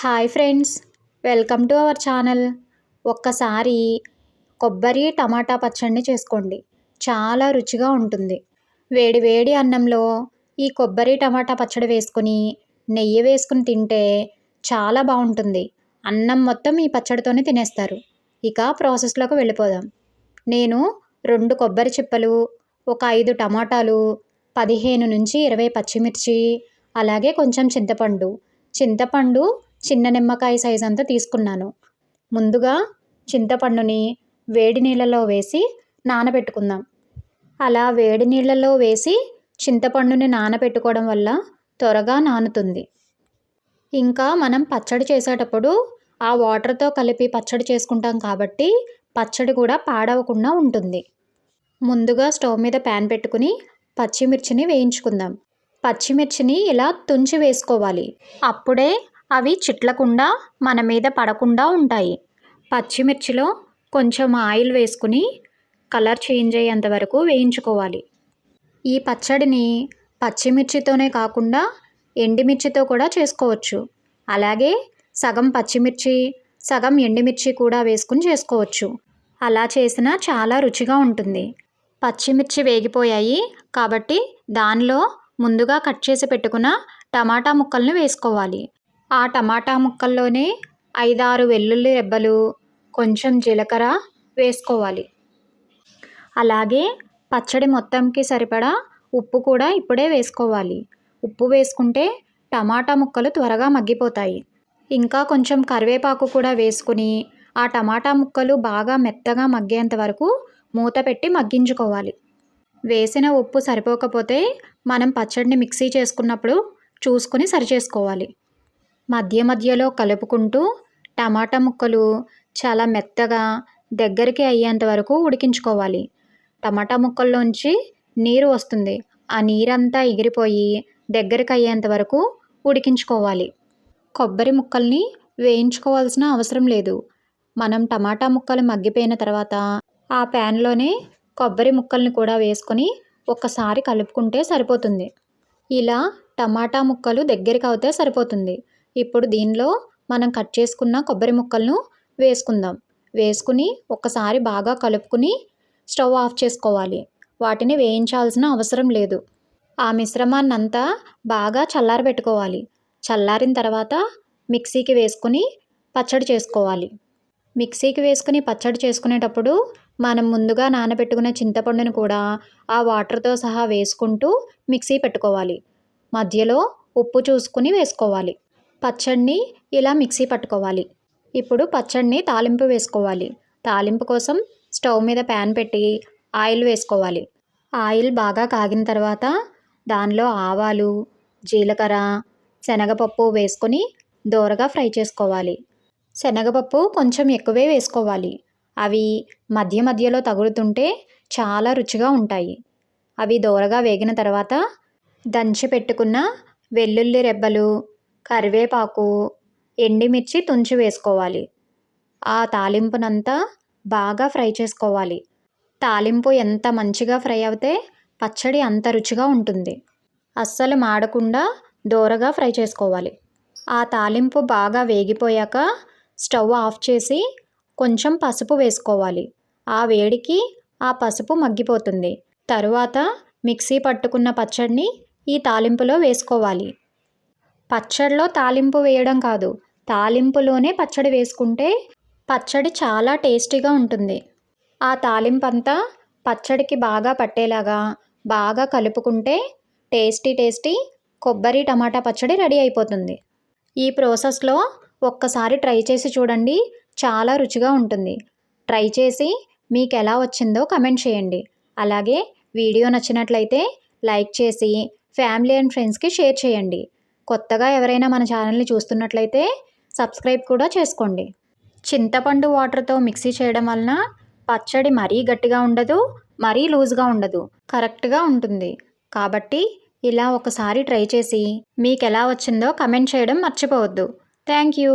Hi friends welcome to our channel. ఒక్కసారి కొబ్బరి టమాటా పచ్చడిని చేసుకోండి. చాలా రుచిగా ఉంటుంది. వేడి వేడి అన్నంలో ఈ కొబ్బరి టమాటా పచ్చడి వేసుకొని నెయ్యి వేసుకుని తింటే చాలా బాగుంటుంది. అన్నం మొత్తం ఈ పచ్చడితోనే తినేస్తారు. ఇక ప్రాసెస్లోకి వెళ్ళిపోదాం. నేను రెండు కొబ్బరి చిప్పలు ఒక ఐదు టమాటాలు పదిహేను నుంచి ఇరవై పచ్చిమిర్చి అలాగే కొంచెం చింతపండు. చింతపండు చిన్న నిమ్మకాయ సైజ్ అంతా తీసుకున్నాను. ముందుగా చింతపండుని వేడి నీళ్ళలో వేసి నానబెట్టుకుందాం. అలా వేడి నీళ్ళలో వేసి చింతపండుని నానబెట్టుకోవడం వల్ల త్వరగా నానుతుంది. ఇంకా మనం పచ్చడి చేసేటప్పుడు ఆ వాటర్తో కలిపి పచ్చడి చేసుకుంటాం కాబట్టి పచ్చడి కూడా పాడవకుండా ఉంటుంది. ముందుగా స్టవ్ మీద ప్యాన్ పెట్టుకుని పచ్చిమిర్చిని వేయించుకుందాం. పచ్చిమిర్చిని ఇలా తుంచి వేసుకోవాలి. అప్పుడే అవి చిట్లకుండా మన మీద పడకుండా ఉంటాయి. పచ్చిమిర్చిలో కొంచెం ఆయిల్ వేసుకుని కలర్ చేంజ్ అయ్యేంత వరకు వేయించుకోవాలి. ఈ పచ్చడిని పచ్చిమిర్చితోనే కాకుండా ఎండిమిర్చితో కూడా చేసుకోవచ్చు. అలాగే సగం పచ్చిమిర్చి సగం ఎండిమిర్చి కూడా వేసుకుని చేసుకోవచ్చు. అలా చేసినా చాలా రుచిగా ఉంటుంది. పచ్చిమిర్చి వేగిపోయాయి కాబట్టి దానిలో ముందుగా కట్ చేసి పెట్టుకున్న టమాటా ముక్కల్ని వేసుకోవాలి. ఆ టమాటా ముక్కల్లోనే ఐదారు వెల్లుల్లి రెబ్బలు కొంచెం జీలకర్ర వేసుకోవాలి. అలాగే పచ్చడి మొత్తంకి సరిపడా ఉప్పు కూడా ఇప్పుడే వేసుకోవాలి. ఉప్పు వేసుకుంటే టమాటా ముక్కలు త్వరగా మగ్గిపోతాయి. ఇంకా కొంచెం కరివేపాకు కూడా వేసుకుని ఆ టమాటా ముక్కలు బాగా మెత్తగా మగ్గేంత వరకు మూత పెట్టి మగ్గించుకోవాలి. వేసిన ఉప్పు సరిపోకపోతే మనం పచ్చడిని మిక్సీ చేసుకున్నప్పుడు చూసుకుని సరిచేసుకోవాలి. మధ్య మధ్యలో కలుపుకుంటూ టమాటా ముక్కలు చాలా మెత్తగా దగ్గరికి అయ్యేంత వరకు ఉడికించుకోవాలి. టమాటా ముక్కల్లోంచి నీరు వస్తుంది. ఆ నీరంతా ఎగిరిపోయి దగ్గరికి అయ్యేంత వరకు ఉడికించుకోవాలి. కొబ్బరి ముక్కల్ని వేయించుకోవాల్సిన అవసరం లేదు. మనం టమాటా ముక్కలు మగ్గిపోయిన తర్వాత ఆ ప్యాన్లోనే కొబ్బరి ముక్కల్ని కూడా వేసుకొని ఒక్కసారి కలుపుకుంటే సరిపోతుంది. ఇలా టమాటా ముక్కలు దగ్గరికి అవుతే సరిపోతుంది. ఇప్పుడు దీనిలో మనం కట్ చేసుకున్న కొబ్బరి ముక్కలను వేసుకుందాం. వేసుకుని ఒక్కసారి బాగా కలుపుకుని స్టవ్ ఆఫ్ చేసుకోవాలి. వాటిని వేయించాల్సిన అవసరం లేదు. ఆ మిశ్రమాన్ని అంతా బాగా చల్లారబెట్టుకోవాలి. చల్లారిన తర్వాత మిక్సీకి వేసుకుని పచ్చడి చేసుకోవాలి. మిక్సీకి వేసుకుని పచ్చడి చేసుకునేటప్పుడు మనం ముందుగా నానబెట్టుకున్న చింతపండును కూడా ఆ వాటర్తో సహా వేసుకుంటూ మిక్సీ పెట్టుకోవాలి. మధ్యలో ఉప్పు చూసుకుని వేసుకోవాలి. పచ్చడిని ఇలా మిక్సీ పట్టుకోవాలి. ఇప్పుడు పచ్చడిని తాలింపు వేసుకోవాలి. తాలింపు కోసం స్టవ్ మీద ప్యాన్ పెట్టి ఆయిల్ వేసుకోవాలి. ఆయిల్ బాగా కాగిన తర్వాత దానిలో ఆవాలు జీలకర్ర శనగపప్పు వేసుకొని దోరగా ఫ్రై చేసుకోవాలి. శనగపప్పు కొంచెం ఎక్కువే వేసుకోవాలి. అవి మధ్య మధ్యలో తగులుతుంటే చాలా రుచిగా ఉంటాయి. అవి దోరగా వేగిన తర్వాత దంచి పెట్టుకున్న వెల్లుల్లి రెబ్బలు కరివేపాకు ఎండిమిర్చి తుంచి వేసుకోవాలి. ఆ తాలింపునంతా బాగా ఫ్రై చేసుకోవాలి. తాలింపు ఎంత మంచిగా ఫ్రై అవుతే పచ్చడి అంత రుచిగా ఉంటుంది. అస్సలు మాడకుండా దోరగా ఫ్రై చేసుకోవాలి. ఆ తాలింపు బాగా వేగిపోయాక స్టవ్ ఆఫ్ చేసి కొంచెం పసుపు వేసుకోవాలి. ఆ వేడికి ఆ పసుపు మగ్గిపోతుంది. తరువాత మిక్సీ పట్టుకున్న పచ్చడిని ఈ తాలింపులో వేసుకోవాలి. పచ్చడిలో తాలింపు వేయడం కాదు. తాలింపులోనే పచ్చడి వేసుకుంటే పచ్చడి చాలా టేస్టీగా ఉంటుంది. ఆ తాలింపు అంతా పచ్చడికి బాగా పట్టేలాగా బాగా కలుపుకుంటే టేస్టీ టేస్టీ కొబ్బరి టమాటా పచ్చడి రెడీ అయిపోతుంది. ఈ ప్రాసెస్లో ఒక్కసారి ట్రై చేసి చూడండి చాలా రుచిగా ఉంటుంది. ట్రై చేసి మీకు ఎలా వచ్చిందో కమెంట్ చేయండి. అలాగే వీడియో నచ్చినట్లయితే లైక్ చేసి ఫ్యామిలీ అండ్ ఫ్రెండ్స్కి షేర్ చేయండి. కొత్తగా ఎవరైనా మన ఛానల్ని చూస్తున్నట్లయితే సబ్స్క్రైబ్ కూడా చేసుకోండి. చింతపండు వాటర్తో మిక్సీ చేయడం వలన పచ్చడి మరీ గట్టిగా ఉండదు మరీ లూజ్గా ఉండదు కరెక్ట్గా ఉంటుంది. కాబట్టి ఇలా ఒకసారి ట్రై చేసి మీకు ఎలా వచ్చిందో కమెంట్ చేయడం మర్చిపోవద్దు. Thank you.